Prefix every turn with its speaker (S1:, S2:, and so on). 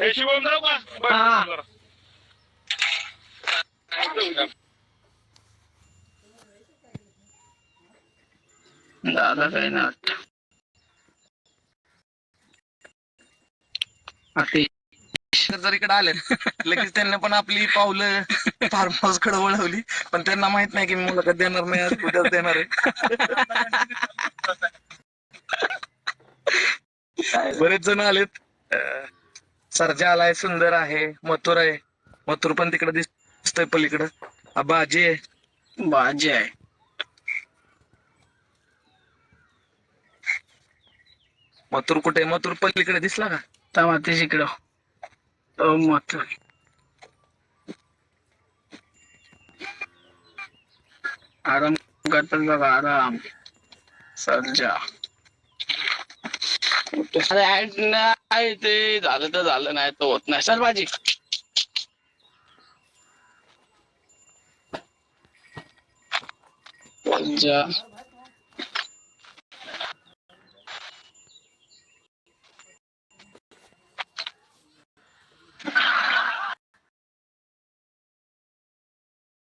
S1: हे शिवम जाऊ का
S2: हा.
S1: बरं.
S2: दादा काही नाही वाटत अति
S3: जर इकडे आले लगेच त्यांना पण आपली पावलं फार्म हाऊसकडे वळवली पण त्यांना माहीत नाही की मी मुलाखत देणार नाही आज उद्याच देणार आहे बरेच जण आलेत अं, सर्जा आलाय सुंदर आहे मथुर आहे. मथुर पण तिकडे दिसतोय पलीकडं. बाजी आहे.
S2: बाजी आहे.
S3: मथुर कुठे मथुर पलीकडे दिसला का?
S2: टमाटे इकडं तो मत आराम करतात बघा आराम. सर्जा. काय ते झालं तर झालं नाही तर होत नाही. सर भाजी